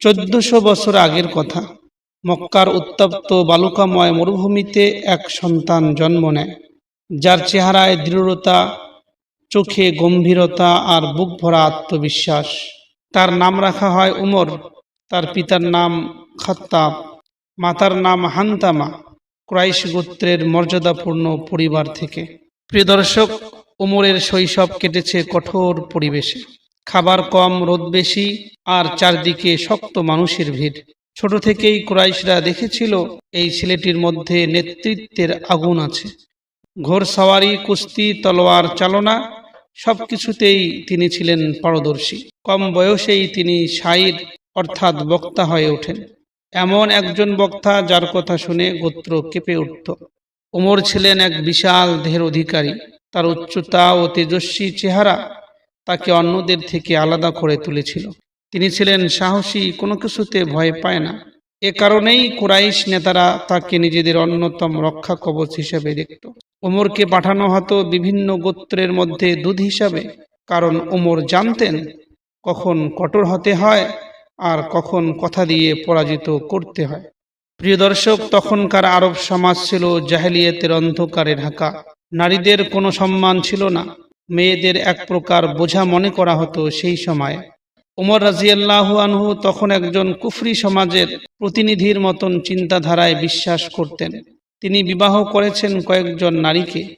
চোদ্দশো বছর আগের কথা। মক্কার উত্তপ্ত বালুকাময় মরুভূমিতে এক সন্তান জন্ম নেয়। যার চেহারায় দৃঢ়তা, চোখে গম্ভীরতা আর বুক ভরা আত্মবিশ্বাস। তার নাম রাখা হয় উমর, তার পিতার নাম খত্তাব, মাতার নাম হান্তামা, ক্রাইশ গোত্রের মর্যাদাপূর্ণ পরিবার থেকে। প্রিয় দর্শক, উমরের শৈশব কেটেছে কঠোর পরিবেশে। খাবার কম, রোদ বেশি আর চারদিকে শক্ত মানুষের ভিড়। ছোট থেকেই ক্রাইশরা দেখেছিল এই ছেলেটির মধ্যে নেতৃত্বের আগুন আছে। ঘোড়সাওয়ারি কুস্তি, তলোয়ার চালনা সবকিছুতেই তিনি ছিলেন পারদর্শী। কম বয়সেই তিনি শাইর অর্থাৎ বক্তা হয়ে ওঠেন। এমন একজন বক্তা যার কথা শুনে গোত্র কেঁপে উঠত। ওমর ছিলেন এক বিশাল দেহের অধিকারী। তার উচ্চতা ও তেজস্বী চেহারা তাকে অন্যদের থেকে আলাদা করে তুলেছিল। তিনি ছিলেন সাহসী কোনো কিছুতে ভয় পায় না। এ কারণেই কুরাইশ নেতারা তাকে নিজেদের অন্যতম রক্ষা কবচ হিসেবে দেখত। ওমরকে পাঠানো হতো বিভিন্ন গোত্রের মধ্যে দুধ হিসাবে। কারণ ওমর জানতেন কখন কঠোর হতে হয় আর কখন কথা দিয়ে পরাজিত করতে হয়। প্রিয় দর্শক তখনকার আরব সমাজ ছিল জাহেলিয়াতের অন্ধকারে ঢাকা। নারীদের কোনো সম্মান ছিল না। মেয়েদের এক প্রকার বোঝা মনে করা হতো সেই সময়। উমর রাজিয়াল্লাহ আনহু তখন একজন কুফরি সমাজের প্রতিনিধির মতন চিন্তাধারায় বিশ্বাস করতেন। তিনি বিবাহ করেছেন কয়েকজন নারীকে,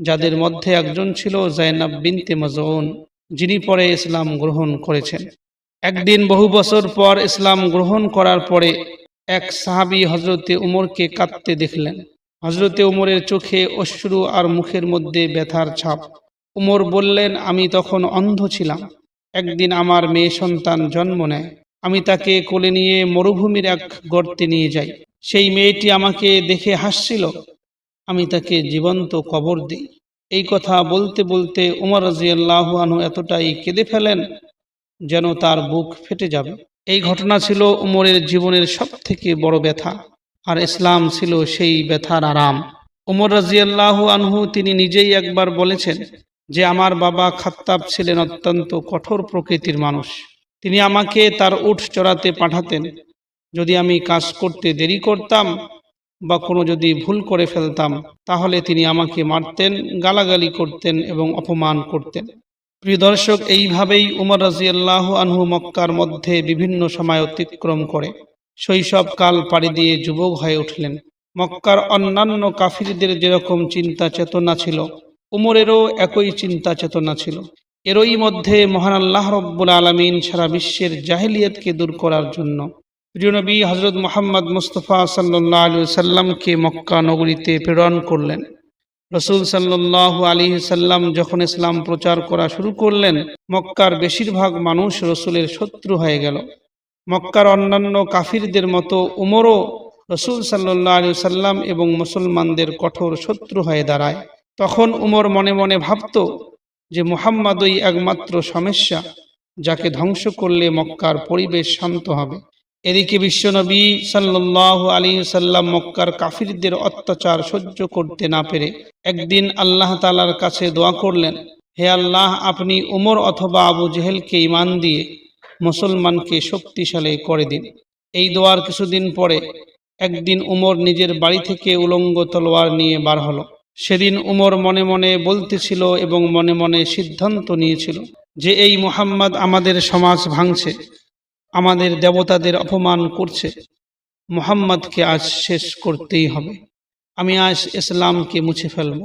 যাদের মধ্যে একজন ছিল জাইনাব বিনতে মজউন, যিনি পরে ইসলাম গ্রহণ করেছেন। একদিন বহু বছর পর ইসলাম গ্রহণ করার পরে এক সাহাবী হজরতে উমরকে কাঁদতে দেখলেন। হজরতে উমরের চোখে অশ্রু আর মুখের মধ্যে ব্যথার ছাপ। উমর বললেন, আমি তখন অন্ধ ছিলাম। একদিন আমার মেয়ে সন্তান জন্ম নেয়। আমি তাকে কোলে নিয়ে মরুভূমির এক গর্তে নিয়ে যাই। সেই মেয়েটি আমাকে দেখে হাসছিল। আমি তাকে জীবন্ত কবর দিই। এই কথা বলতে বলতে উমর রাজিয়াল্লাহু আনহু এতটাই কেঁদে ফেলেন যেন তার বুক ফেটে যাবে। এই ঘটনা ছিল উমরের জীবনের সব থেকে বড় ব্যথা। আর ইসলাম ছিল সেই ব্যথার আরাম। উমর রাজিয়াল্লাহু আনহু তিনি নিজেই একবার বলেছেন যে আমার বাবা খাত্তাব ছিলেন অত্যন্ত কঠোর প্রকৃতির মানুষ। তিনি আমাকে তার উঠ চড়াতে পাঠাতেন। যদি আমি কাজ করতে দেরি করতাম বা কোনো যদি ভুল করে ফেলতাম, তাহলে তিনি আমাকে মারতেন, গালাগালি করতেন এবং অপমান করতেন। প্রিয় দর্শক, এইভাবেই উমর রাজিয়াল্লাহ আনহু মক্কার মধ্যে বিভিন্ন সময় অতিক্রম করে। শৈশবকাল পাড়ি দিয়ে যুবক হয়ে উঠলেন। মক্কার অন্যান্য কাফিরদের যেরকম চিন্তা চেতনা ছিল উমরেরও একই চিন্তা চেতনা ছিল। এরই মধ্যে মহান আল্লাহ রব্বুল আলমিন সারা বিশ্বের জাহিলিয়তকে দূর করার জন্য প্রিয় নবী হজরত মোহাম্মদ মুস্তফা সাল্লাহ আলু সাল্লামকে মক্কা নগরীতে প্রেরণ করলেন। রসুল সাল্লাহ আলী সাল্লাম যখন ইসলাম প্রচার করা শুরু করলেন, মক্কার বেশিরভাগ মানুষ রসুলের শত্রু হয়ে গেল। মক্কার অন্যান্য কাফিরদের মতো উমরও রসুল সাল্লাহ আলু সাল্লাম এবং মুসলমানদের কঠোর শত্রু হয়ে দাঁড়ায়। তখন উমর মনে মনে ভাবত যে মুহাম্মাদই একমাত্র সমস্যা, যাকে ধ্বংস করলে মক্কার পরিবেশ শান্ত হবে। এদিকে বিশ্বনবী সাল্লাহ আলী সাল্লাম মক্কার কাফিরদের অত্যাচার সহ্য করতে না পেরে একদিন আল্লাহ তালার কাছে দোয়া করলেন, হে আল্লাহ, আপনি উমর অথবা আবু জেহেলকে ইমান দিয়ে মুসলমানকে শক্তিশালী করে দিন। এই দোয়ার কিছুদিন পরে একদিন উমর নিজের বাড়ি থেকে উলঙ্গ তলোয়ার নিয়ে বার হলো। সেদিন উমর মনে মনে বলতেছিল এবং মনে মনে সিদ্ধান্ত নিয়েছিল যে এই মোহাম্মদ আমাদের সমাজ ভাঙছে, আমাদের দেবতাদের অপমান করছে, মুহাম্মদকে আজ শেষ করতেই হবে। আমি আজ ইসলামকে মুছে ফেলব।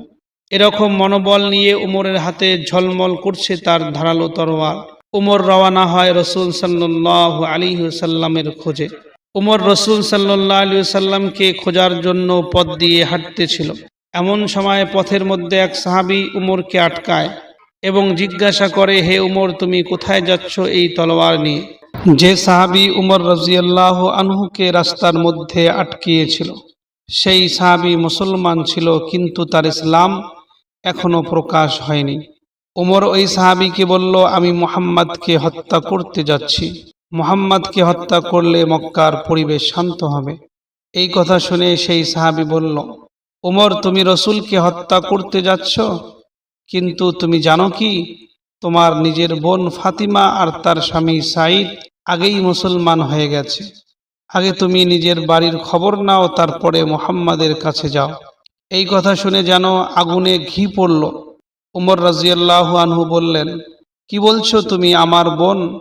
এরকম মনোবল নিয়ে উমরের হাতে ঝলমল করছে তার ধারালো তরোয়ার উমর রওয়ানা হয় রসুল সাল্লাহ আলী সাল্লামের খোঁজে। উমর রসুল সাল্লাহ আলী সাল্লামকে খোঁজার জন্য পথ দিয়ে হাঁটতেছিল। এমন সময় পথের মধ্যে এক সাহাবি উমরকে আটকায় এবং জিজ্ঞাসা করে, হে উমর, তুমি কোথায় যাচ্ছ এই তলোয়ার নিয়ে? যে সাহাবি উমর রাজিয়াল্লাহ আনহুকে রাস্তার মধ্যে আটকিয়েছিল, সেই সাহাবি মুসলমান ছিল, কিন্তু তার ইসলাম এখনও প্রকাশ হয়নি। উমর ওই সাহাবিকে বলল, আমি মোহাম্মদকে হত্যা করতে যাচ্ছি। মোহাম্মদকে হত্যা করলে মক্কার পরিবেশ শান্ত হবে। এই কথা শুনে সেই সাহাবি বলল উমর তুমি রসুলকে হত্যা করতে যাচ্ছ? কিন্তু তুমি জানো কি? তোমার নিজের বোন ফাতিমা আর তার স্বামী সাইদ আগেই মুসলমান হয়ে গেছে। আগে তুমি নিজের বাড়ির খবর নাও, তারপরে মোহাম্মদের কাছে যাও। এই কথা শুনে যেন আগুনে ঘি পড়ল। উমর রাজিয়াল্লাহ আনহু বললেন, কি বলছো তুমি আমার বোন?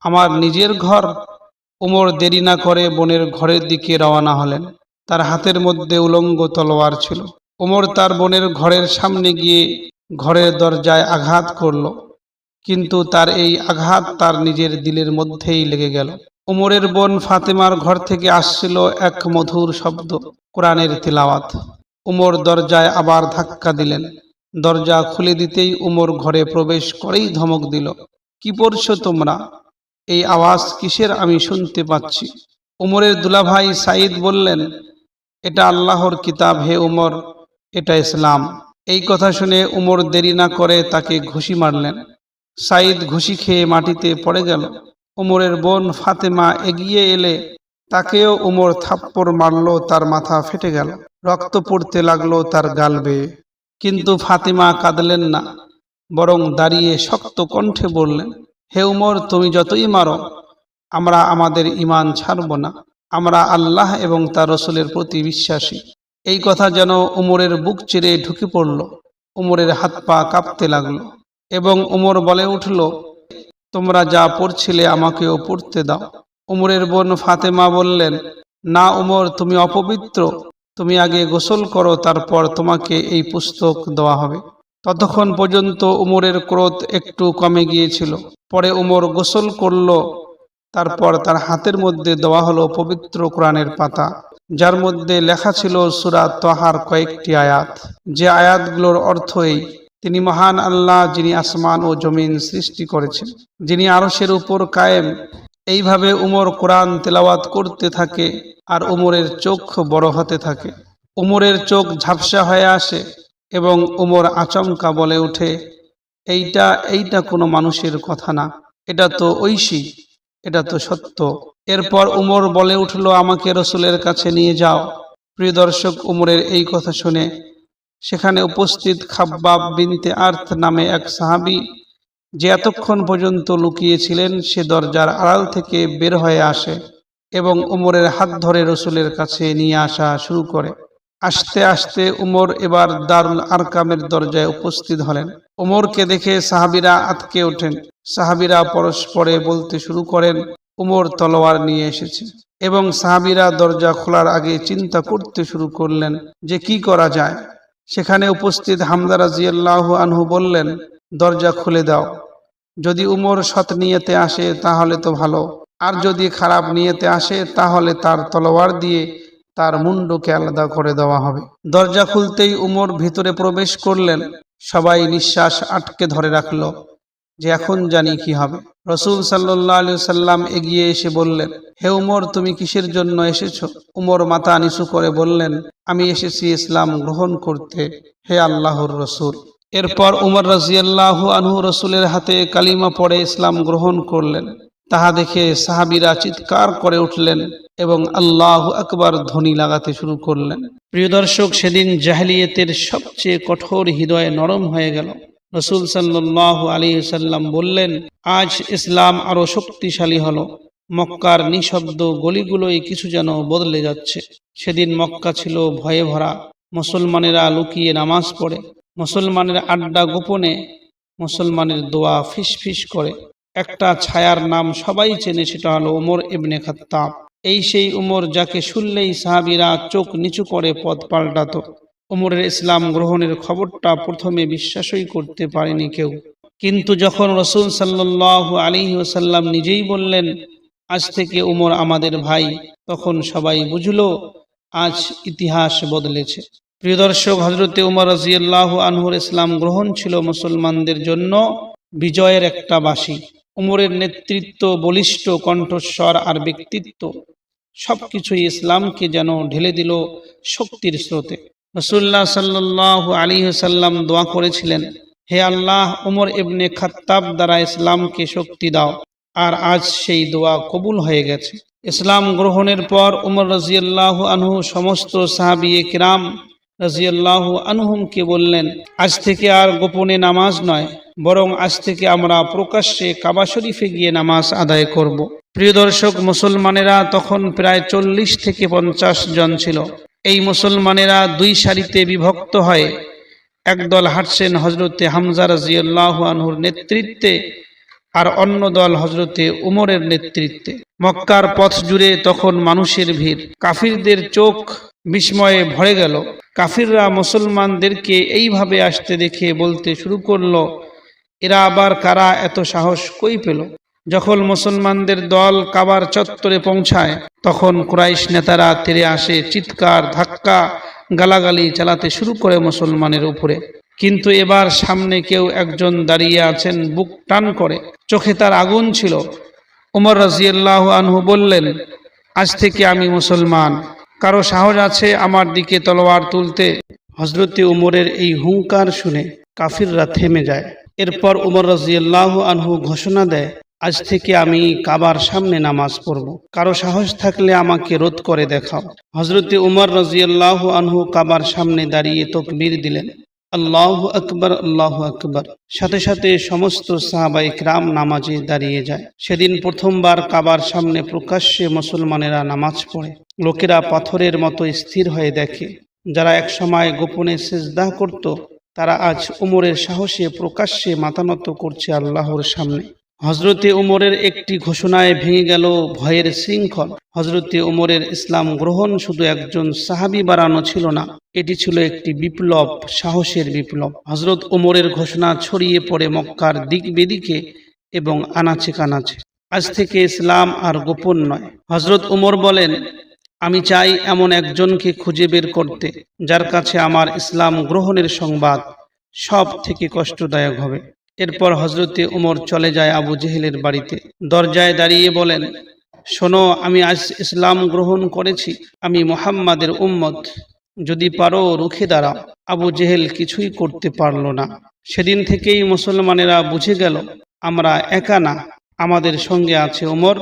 আমার নিজের ঘর? উমর দেরি না করে বোনের ঘরের দিকে রওনা হলেন। তার হাতের মধ্যে উলঙ্গ তলোয়ার ছিল। ওমর তার বোনের ঘরের সামনে গিয়ে ঘরের দরজায় আঘাত করল, কিন্তু তার এই আঘাত তার নিজের দিলের মধ্যেই লেগে গেল। উমরের বোন ফাতেমার ঘর থেকে আসছিল এক মধুর শব্দ, কোরআনের তিলাওয়াত। উমর দরজায় আবার ধাক্কা দিলেন। দরজা খুলে দিতেই উমর ঘরে প্রবেশ করেই ধমক দিল, কি পড়ছো তোমরা? এই আওয়াজ কিসের আমি শুনতে পাচ্ছি? উমরের দুলাভাই সাঈদ বললেন এটা আল্লাহর কিতাব হে উমর, এটা ইসলাম। এই কথা শুনে উমর দেরি না করে তাকে ঘুষি মারলেন। সাইদ ঘুষি খেয়ে মাটিতে পড়ে গেল। উমরের বোন ফাতেমা এগিয়ে এলে তাকেও উমর থাপ্পড় মারল, তার মাথা ফেটে গেল। রক্ত পড়তে লাগল তার গাল বেয়ে। কিন্তু ফাতেমা কাঁদলেন না, বরং দাঁড়িয়ে শক্ত কণ্ঠে বললেন, হে উমর, তুমি যতই মারো, আমরা আমাদের ইমান ছাড়ব না। আমরা আল্লাহ এবং তার রসুলের প্রতি বিশ্বাসী। এই কথা যেন উমরের বুক চিরে ঢুকে পড়ল। উমরের হাত পা কাঁপতে লাগল এবং উমর বলে উঠল, তোমরা যা পড়ছিলে আমাকেও পড়তে দাও। উমরের বোন ফাতেমা বললেন, না উমর, তুমি অপবিত্র। তুমি আগে গোসল করো, তারপর তোমাকে এই পুস্তক দেওয়া হবে। ততক্ষণ পর্যন্ত উমরের ক্রোধ একটু কমে গিয়েছিল। পরে উমর গোসল করল তারপর তার হাতের মধ্যে দেওয়া হলো পবিত্র কোরআনের পাতা, যার মধ্যে লেখা ছিল সুরা তহার কয়েকটি আয়াত। যে আয়াতগুলোর অর্থ এই তিনি মহান আল্লাহ, যিনি আসমান ও জমিন সৃষ্টি করেছেন, যিনি আরশের উপর কায়েম, এইভাবে উমর কোরআন তেলাওয়াত করতে থাকে আর উমরের চোখ বড় হতে থাকে। উমরের চোখ ঝাপসা হয়ে আসে এবং উমর আচমকা বলে ওঠে, এইটা এইটা কোনো মানুষের কথা না, এটা তো ঐশী। এটা তো সত্য। এরপর উমর বলে উঠল আমাকে রসুলের কাছে নিয়ে যাও। প্রিয় দর্শক উমরের এই কথা শুনে সেখানে উপস্থিত খাব্বাব বিনতে আর্থ নামে এক সাহাবি যে এতক্ষণ পর্যন্ত লুকিয়েছিলেন সে দরজার আড়াল থেকে বের হয়ে আসে এবং উমরের হাত ধরে রসুলের কাছে নিয়ে আসা শুরু করে। আস্তে আস্তে উমর এবার দারুল আরকামের দরজায় উপস্থিত হলেন। উমরকে দেখে সাহাবিরা আতকে ওঠেন। সাহাবিরা পরস্পরে বলতে শুরু করেন, উমর তলোয়ার নিয়ে এসেছে। এবং সাহাবিরা দরজা খোলার আগে চিন্তা করতে শুরু করলেন যে কি করা যায়। সেখানে উপস্থিত হামদা রাজিয়াল্লাহ আনহু বললেন, দরজা খুলে দাও। যদি উমর সৎ নিয়েতে আসে তাহলে তো ভালো। আর যদি খারাপ নিয়েতে আসে তাহলে তার তলোয়ার দিয়ে তার মুন্ডকে আলাদা করে দেওয়া হবে। দরজা খুলতেই উমর ভিতরে প্রবেশ করলেন। সবাই নিঃশ্বাস আটকে ধরে রাখল। যে এখন জানি কি হবে। রসুল সাল্লাহ আলু সাল্লাম এগিয়ে এসে বললেন, হে উমর, তুমি কিসের জন্য এসেছ? উমর মাথা নিচু করে বললেন, আমি এসেছি ইসলাম গ্রহণ করতে, হে আল্লাহর রসুল। এরপর উমর রাজিয়াল্লাহ আনহু রসুলের হাতে কালিমা পড়ে ইসলাম গ্রহণ করলেন। তাহা দেখে সাহাবিরা চিৎকার করে উঠলেন এবং আল্লাহ আকবার ধ্বনি লাগাতে শুরু করলেন। প্রিয় দর্শক, সেদিন জাহেলিয়তের সবচেয়ে কঠোর হৃদয়ে নরম হয়ে গেল। রসুল সাল্লাহ আলী সাল্লাম বললেন, আজ ইসলাম আরও শক্তিশালী হলো। মক্কার নিঃশব্দ গলিগুলোই কিছু যেন বদলে যাচ্ছে। সেদিন মক্কা ছিল ভয়ে ভরা। মুসলমানেরা লুকিয়ে নামাজ পড়ে। মুসলমানের আড্ডা গোপনে। মুসলমানের দোয়া ফিস ফিস করে। একটা ছায়ার নাম সবাই চেনে সেটা হলো উমর ইবনে খাত্তাব। এই সেই উমর যাকে শুনলেই সাহাবিরা চোখ নিচু করে পথ পাল্টাতো। উমরের ইসলাম গ্রহণের খবরটা প্রথমে বিশ্বাসই করতে পারেনি কেউ। কিন্তু যখন রসুল সাল্লাহ আলী ওসাল্লাম নিজেই বললেন, আজ থেকে উমর আমাদের ভাই তখন সবাই বুঝল, আজ ইতিহাস বদলেছে। প্রিয় দর্শক হজরতে উমর রাজিয়াল্লাহ আনহুর ইসলাম গ্রহণ ছিল মুসলমানদের জন্য বিজয়ের একটা বাসী উমরের নেতৃত্ব, বলিষ্ঠ কণ্ঠস্বর আর ব্যক্তিত্ব সবকিছুই ইসলামকে যেন ঢেলে দিল শক্তির স্রোতে। রসুল্লাহ সাল্লাহ আলী সাল্লাম দোয়া করেছিলেন, হে আল্লাহ, উমর ইবনে খাত্তাব দ্বারা ইসলামকে শক্তি দাও। আর আজ সেই দোয়া কবুল হয়ে গেছে। ইসলাম গ্রহণের পর উমর রাজিয়াল্লাহ আনহু সমস্ত সাহাবিয়ে কিরাম রাজিয়াল্লাহ আনহুমকে বললেন, আজ থেকে আর গোপনে নামাজ নয়, বরং আজ থেকে আমরা প্রকাশ্যে কাবা শরীফে গিয়ে নামাজ আদায় করব। প্রিয় দর্শক, মুসলমানেরা তখন প্রায় চল্লিশ থেকে পঞ্চাশ জন ছিল। এই মুসলমানেরা দুই সারিতে বিভক্ত হয়ে। একদল হাঁটছেন হজরতে হামজা রাজিয়াল্লাহ আনহুর নেতৃত্বে আর অন্য দল হজরতে উমরের নেতৃত্বে। মক্কার পথ জুড়ে তখন মানুষের ভিড়। কাফিরদের চোখ বিস্ময়ে ভরে গেল। কাফিররা মুসলমানদেরকে এইভাবে আসতে দেখে বলতে শুরু করল, এরা আবার কারা? এত সাহস কই পেল? যখন মুসলমানদের দল কাবার চত্বরে পৌঁছায়, তখন কুরাইশ নেতারা তেরে আসে, চিৎকার, ধাক্কা, গালাগালি চালাতে শুরু করে মুসলমানের উপরে। কিন্তু এবার সামনে কেউ একজন দাঁড়িয়ে আছেন, বুক টান করে। চোখে তার আগুন ছিল। উমর রাজিয়াল্লাহ আনহু বললেন, আজ থেকে আমি মুসলমান। কারও সাহস আছে আমার দিকে তলোয়ার তুলতে? হজরতে উমরের এই হুঙ্কার শুনে কাফিররা থেমে যায়। এরপর উমর রাজিয়াল্লাহ আনহু ঘোষণা দেয় আজ থেকে আমি কাবার সামনে নামাজ পড়ব। কারও সাহস থাকলে আমাকে রোধ করে দেখাও। হজরতে উমর রাজিয়াল্লাহ আনহু কাবার সামনে দাঁড়িয়ে তকবীর দিলেন। আল্লাহ আকবর আল্লাহ আকবর। সাথে সাথে সমস্ত সাহাবাই ক্রাম নামাজে দাঁড়িয়ে যায়। সেদিন প্রথমবার কাবার সামনে প্রকাশ্যে মুসলমানেরা নামাজ পড়ে। লোকেরা পাথরের মতো স্থির হয়ে দেখে। যারা একসময় গোপনে সেজদা করত, তারা আজ উমরের সাহসে প্রকাশ্যে মাতানত করছে আল্লাহর সামনে। হজরতে উমরের একটি ঘোষণায় ভেঙে গেল ভয়ের শৃঙ্খল। হজরতে উমরের ইসলাম গ্রহণ শুধু একজন সাহাবি বাড়ানো ছিল না, এটি ছিল একটি বিপ্লব, সাহসের বিপ্লব। হজরত উমরের ঘোষণা ছড়িয়ে পড়ে মক্কার দিক বেদিকে এবং আনাচে কানাচে। আজ থেকে ইসলাম আর গোপন নয়। হজরত উমর বলেন, আমি চাই এমন একজনকে খুঁজে বের করতে, যার কাছে আমার ইসলাম গ্রহণের সংবাদ সব থেকে কষ্টদায়ক হবে। এরপর হজরতে উমর চলে যায় আবু জেহেলের বাড়িতে। দরজায় দাঁড়িয়ে বলেন, শোনো, আমি আজ ইসলাম গ্রহণ করেছি। আমি মোহাম্মাদের উম্মত। যদি পারো, রুখে দাঁড়াও। আবু জেহেল কিছুই করতে পারল না। সেদিন থেকেই মুসলমানেরা বুঝে গেল, আমরা একা না। আমাদের সঙ্গে আছে উমর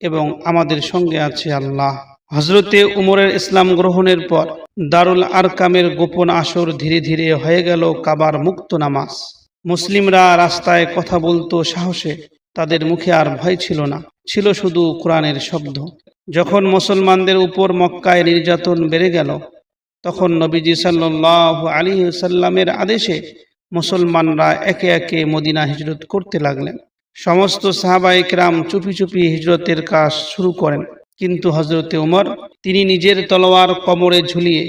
এবং আমাদের সঙ্গে আছে আল্লাহ। হজরতে উমরের ইসলাম গ্রহণের পর দারুল আরকামের গোপন আসর ধীরে ধীরে হয়ে গেল কাবার মুক্ত নামাজ। মুসলিমরা রাস্তায় কথা বলতো সাহসে, তাদের মুখে আর ভয় ছিল না, ছিল শুধু কোরআনের শব্দ। যখন মুসলমানদের উপর মক্কায় নির্যাতন বেড়ে গেল, তখন নবীজি সাল্লাহ আলী সাল্লামের আদেশে মুসলমানরা একে একে মদিনা হিজরত করতে লাগলেন। সমস্ত সাহাবা একরাম চুপি চুপি হিজরতের কাজ শুরু করেন। কিন্তু হজরতে উমর, তিনি নিজের তলোয়ার কোমরে ঝুলিয়ে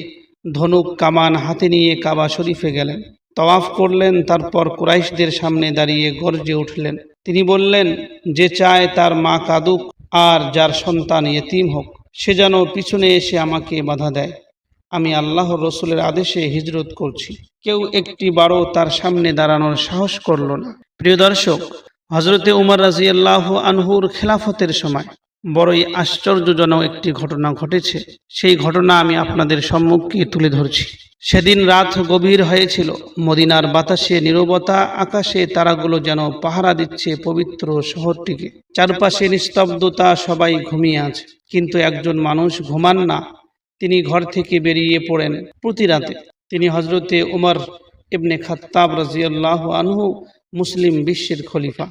ধনুক কামান হাতে নিয়ে কাবা শরীফে গেলেন। তওয়াফ করলেন, তারপর কুরাইশদের সামনে দাঁড়িয়ে গর্জে উঠলেন। তিনি বললেন, যে চায় তার মা কাদুক আর যার সন্তান ইয়েতিম হোক, সে যেন পিছনে এসে আমাকে বাধা দেয়। আমি আল্লাহর রসুলের আদেশে হিজরত করছি। কেউ একটি বারও তার সামনে দাঁড়ানোর সাহস করল না। প্রিয় দর্শক হজরতে উমর রাজিয়াল্লাহ আনহুর খেলাফতের সময় বড়ই আশ্চর্যজনক একটি ঘটনা ঘটেছে। সেই ঘটনা আমি আপনাদের সম্মুখে তুলে ধরছি। সেদিন রাত গভীর হয়েছিল। মদিনার বাতাসে, নীরবতা আকাশে তারাগুলো যেন পাহারা দিচ্ছে পবিত্র শহরটিকে। চারপাশে নিস্তব্ধতা সবাই ঘুমিয়ে আছে। কিন্তু একজন মানুষ ঘুমান না। তিনি ঘর থেকে বেরিয়ে পড়েন প্রতি রাতে। তিনি হজরতে উমর ইবনে খাত্তাব রাজিয়াল্লাহ আনহু মুসলিম বিশ্বের খলিফা।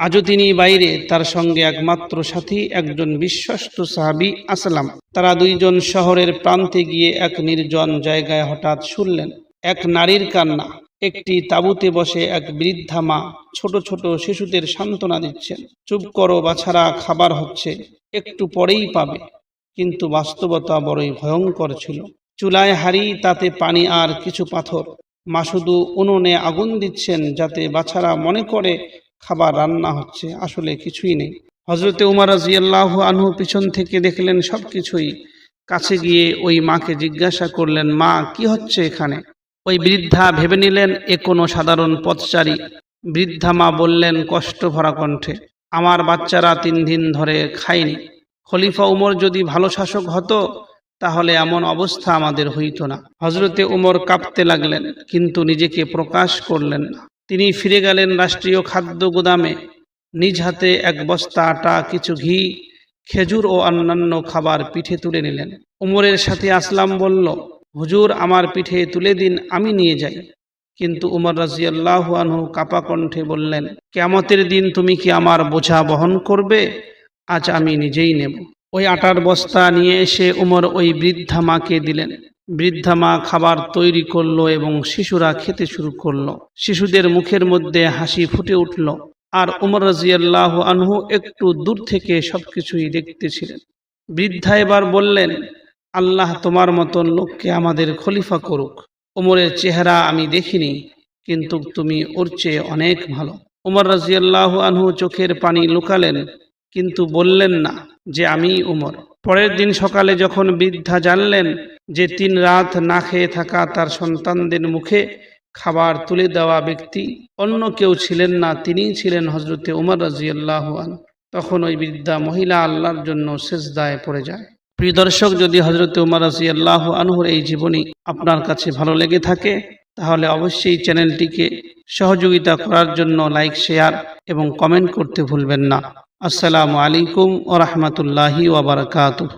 আজও তিনি বাইরে, তার সঙ্গে একমাত্র সাথী, একজন বিশ্বস্ত সাহাবি আসলাম। তারা দুইজন শহরের প্রান্তে গিয়ে এক নির্জন জায়গায় হঠাৎ শুনলেন, এক নারীর কান্না। একটি তাঁবুতে বসে এক বৃদ্ধা মা ছোট ছোট শিশুদের সান্ত্বনা দিচ্ছেন। চুপ করো, বাছারা, খাবার হচ্ছে, একটু পরেই পাবে। কিন্তু বাস্তবতা বড়ই ভয়ঙ্কর ছিল। চুলায় হাড়ি, তাতে পানি আর কিছু পাথর। মা শুধু উনুনে আগুন দিচ্ছেন যাতে বাছারা মনে করে খাবার রান্না হচ্ছে, আসলে কিছুই নেই। হজরতে উমার রাজিয়াল্লাহ আনহু পিছন থেকে দেখলেন সব কিছুই। কাছে গিয়ে ওই মাকে জিজ্ঞাসা করলেন, মা, কি হচ্ছে এখানে? ওই বৃদ্ধা ভেবে নিলেন, এ কোনো সাধারণ পথচারী। বৃদ্ধা মা বললেন, কষ্ট ভরা কণ্ঠে। আমার বাচ্চারা তিন দিন ধরে খায়নি। খলিফা উমর যদি ভালো শাসক হতো, তাহলে এমন অবস্থা আমাদের হইত না। হজরতে উমর কাঁপতে লাগলেন, কিন্তু নিজেকে প্রকাশ করলেন না। তিনি ফিরে গেলেন রাষ্ট্রীয় খাদ্য গুদামে। নিজ হাতে এক বস্তা আটা, কিছু ঘি, খেজুর ও অন্যান্য খাবার পিঠে তুলে নিলেন। উমরের সাথে আসলাম বলল, হুজুর, আমার পিঠে তুলে দিন, আমি নিয়ে যাই। কিন্তু উমর রাজিয়াল্লাহ আনহু কাপা কণ্ঠে বললেন কেমতের দিন তুমি কি আমার বোঝা বহন করবে? আজ আমি নিজেই নেব। ওই আটার বস্তা নিয়ে এসে উমর ওই বৃদ্ধা মাকে দিলেন। বৃদ্ধা মা খাবার তৈরি করল এবং শিশুরা খেতে শুরু করল। শিশুদের মুখের মধ্যে হাসি ফুটে উঠল আর উমর রাজিয়াল্লাহ আনহু একটু দূর থেকে সবকিছুই দেখতেছিলেন। বৃদ্ধা এবার বললেন, আল্লাহ তোমার মতন লোককে আমাদের খলিফা করুক। উমরের চেহারা আমি দেখিনি, কিন্তু তুমি ওর চেয়ে অনেক ভালো। উমর রাজিয়াল্লাহ আনহু চোখের পানি লুকালেন, কিন্তু বললেন না যে, আমি উমর। পরের দিন সকালে যখন বৃদ্ধা জানলেন যে তিন রাত না খেয়ে থাকা তার সন্তানদের মুখে খাবার তুলে দেওয়া ব্যক্তি, অন্য কেউ ছিলেন না, তিনিই ছিলেন হজরতে উমর রাজিয়াল্লাহ আন তখন ওই বৃদ্ধা মহিলা আল্লাহর জন্য সেজদায় পড়ে যায়। প্রিয় দর্শক, যদি হজরত উমর রাজিয়াল্লাহ আনহুর এই জীবনী আপনার কাছে ভালো লেগে থাকে তাহলে অবশ্যই চ্যানেলটিকে সহযোগিতা করার জন্য লাইক, শেয়ার এবং কমেন্ট করতে ভুলবেন না। আসসালামু আলাইকুম ও রহমতুল্লাহি ওবরাকাতুহ